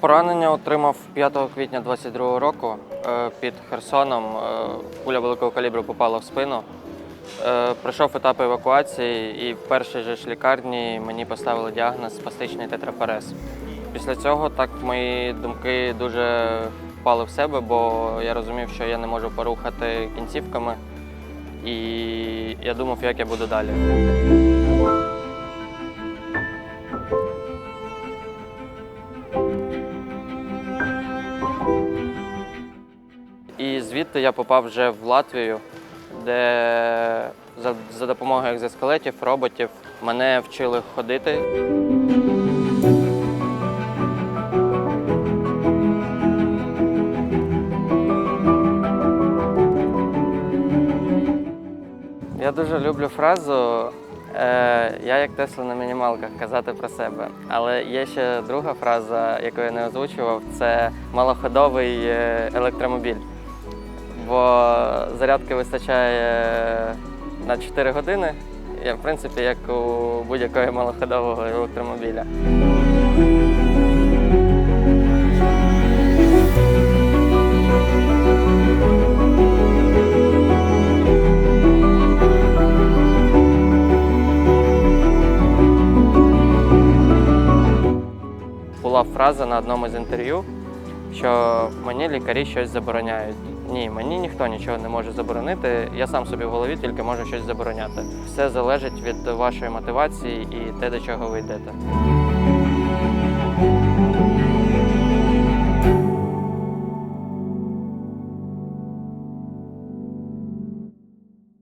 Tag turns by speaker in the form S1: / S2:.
S1: Поранення отримав 5 квітня 22 року е, під Херсоном. Е, Куля великого калібру попала в спину. Е, Пройшов етап евакуації, і в першій же ж лікарні мені поставили діагноз спастичний тетрапарез. Після цього так мої думки дуже впали в себе, бо я розумів, що я не можу порухати кінцівками, і я думав, як я буду далі. І звідти я попав вже в Латвію, де за, за допомогою екзоскелетів, роботів мене вчили ходити. Я дуже люблю фразу е, Я як Тесла на мінімалках казати про себе. Але є ще друга фраза, яку я не озвучував, це малоходовий е, електромобіль. Бо зарядки вистачає на 4 години, і, в принципі, як у будь-якого малоходового електромобіля. Була фраза на одному з інтерв'ю, що мені лікарі щось забороняють. Ні, мені ніхто нічого не може заборонити. Я сам собі в голові тільки можу щось забороняти. Все залежить від вашої мотивації і те, до чого ви йдете.